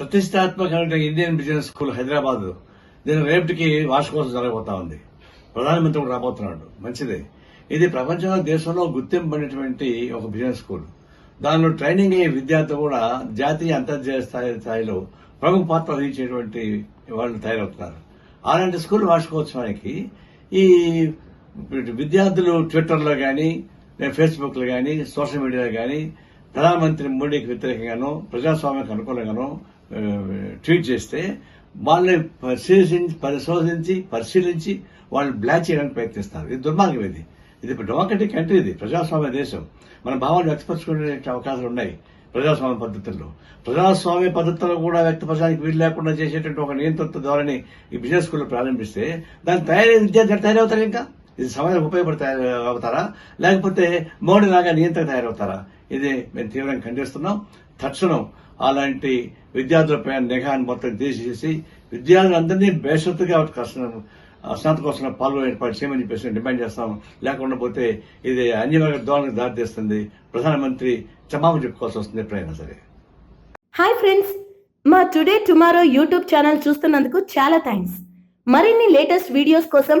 ప్రతిష్టాత్మకమైన Indian business school Hyderabad. దీని రేపటికి వార్షికోత్సవం జరగబోతా ఉంది. ప్రధానమంత్రి కూడా రాబోతున్నాడు. మంచిదే. ఇది ప్రపంచంలో దేశంలో గుర్తింపు పడినటువంటి ఒక బిజినెస్ స్కూల్. దానిలో ట్రైనింగ్ అయ్యే విద్యార్థులు కూడా జాతీయ అంతర్జాతీయ స్థాయి స్థాయిలో ప్రముఖ పాత్ర వహించేటువంటి వాళ్ళు తయారవుతున్నారు. అలాంటి స్కూల్ వార్షికోత్సవానికి ఈ విద్యార్థులు ట్విట్టర్లో కానీ ఫేస్బుక్లో కానీ సోషల్ మీడియాలో కానీ ప్రధానమంత్రి మోడీకి వ్యతిరేకంగానో ప్రజాస్వామ్యానికి అనుకూలంగానో ట్వీట్ చేస్తే వాళ్ళని పరిశీలించి పరిశోధించి పరిశీలించి వాళ్ళని బ్లాక్ చేయడానికి ప్రయత్నిస్తారు. ఇది దుర్మార్గం ఇది. ఇది డెమోక్రటిక్ కంట్రీ ఇది ప్రజాస్వామ్య దేశం. మన భావాలు వ్యక్తపరచుకునే అవకాశాలు ఉన్నాయి ప్రజాస్వామ్య పద్ధతుల్లో. ప్రజాస్వామ్య పద్ధతుల్లో కూడా వ్యక్తపరచడానికి వీలు లేకుండా చేసేటువంటి ఒక నియంత్రిత ధోరణి ఈ బిజినెస్ స్కూల్లో ప్రారంభిస్తే దాన్ని తయారీ విద్యార్థులు తయారవుతారు ఇంకా. ఇది సమాజం ఉపయోగపడి తయారు అవుతారా లేకపోతే మోడీ లాగా నియంత్రణ తయారవుతారా? ఇది మేము తీవ్రంగా ఖండిస్తున్నాం. తక్షణం అలాంటి విద్యార్థులపై నిఘాన్ని మొత్తం తీసేసి విద్యార్థులందరినీ బేషరతుగా స్నాతకోత్సవం పాల్గొనే ఏర్పాటు చేయమని చెప్పేసి డిమాండ్ చేస్తాం. లేకుండా పోతే ఇది అన్యవర్గ ధోరణికి దారితీస్తుంది. ప్రధానమంత్రి క్షమాపణ చెప్పుకోవాల్సి వస్తుంది ఎప్పుడైనా సరే. హాయ్ ఫ్రెండ్స్ మా టుడే టుమారో యూట్యూబ్ ఛానల్ చూస్తున్నందుకు చాలా థ్యాంక్స్ మరిన్ని లేటెస్ట్ వీడియోస్ కోసం